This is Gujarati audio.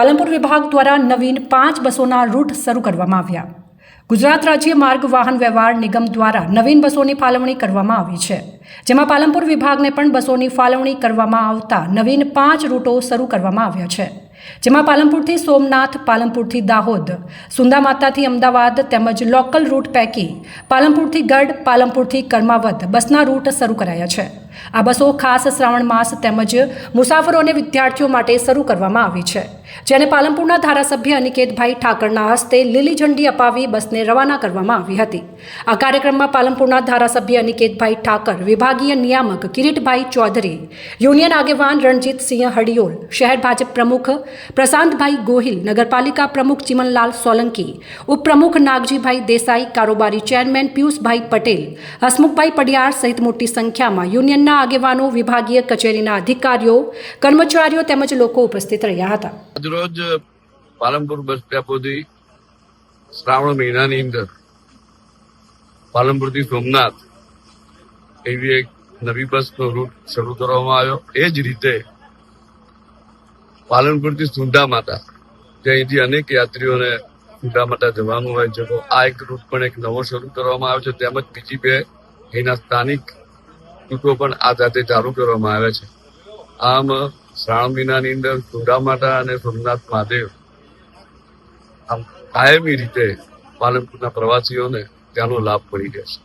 પાલનપુર વિભાગ દ્વારા નવીન પાંચ બસોના રૂટ શરૂ કરવામાં આવ્યા. ગુજરાત રાજ્ય માર્ગ વાહન વ્યવહાર નિગમ દ્વારા નવીન બસોની ફાળવણી કરવામાં આવી છે. જેમાં પાલનપુર વિભાગને પણ બસોની ફાળવણી કરવામાં આવતા નવીન પાંચ રૂટો શરૂ કરવામાં આવ્યા છે. જેમાં પાલનપુરથી સોમનાથ, પાલનપુરથી દાહોદ, સુંદા માતાથી અમદાવાદ તેમજ લોકલ રૂટ પૈકી પાલનપુરથી ગઢ, પાલનપુરથી કર્માવત બસના રૂટ શરૂ કરાયા છે. આ બસો ખાસ શ્રાવણ માસ તેમજ મુસાફરો અને વિદ્યાર્થીઓ માટે શરૂ કરવામાં આવી છે. જેને પાલનપુરના ધારાસભ્ય અનિકેતભાઈ ઠાકરના હસ્તે લીલી ઝંડી અપાવી બસને રવાના કરવામાં આવી હતી. આ કાર્યક્રમમાં પાલનપુરના ધારાસભ્ય અનિકેતભાઈ ઠાકર, વિભાગીય નિયામક કિરીટભાઈ ચૌધરી, યુનિયન આગેવાન રણજીતસિંહ હડિયોલ, શહેર ભાજપ પ્રમુખ પ્રશાંતભાઈ ગોહિલ, નગરપાલિકા પ્રમુખ ચિમનલાલ સોલંકી, ઉપપ્રમુખ નાગજીભાઈ દેસાઈ, કારોબારી ચેરમેન પિયુષભાઈ પટેલ, હસમુખભાઈ પડિયાર સહિત મોટી સંખ્યામાં યુનિયનના આગેવાનો, વિભાગીય કચેરીના અધિકારીઓ, કર્મચારીઓ તેમજ લોકો ઉપસ્થિત રહ્યા હતા. આજરોજ પાલનપુર બસ ડેપોથી શ્રાવણ મહિનાની અંદર પાલનપુરથી સોમનાથ એવી એક નવી બસનો રૂટ શરૂ કરવામાં આવ્યો. એ જ રીતે પાલનપુરથી સુંધા માતા અહીંથી અનેક યાત્રીઓને સુંધા માતા જવાનું હોય છે. આ એક રૂટ પણ એક નવો શરૂ કરવામાં આવ્યો છે. તેમજ બીજી બે અહીંના સ્થાનિક રૂટો પણ આ જાતે ચાલુ કરવામાં આવ્યા છે. આમ શ્રાવણ મહિનાની અંદર સુદામાતા માતા અને સોમનાથ મહાદેવ આમ કાયમી રીતે પાલનપુરના પ્રવાસીઓને ત્યાંનો લાભ મળી રહેશે.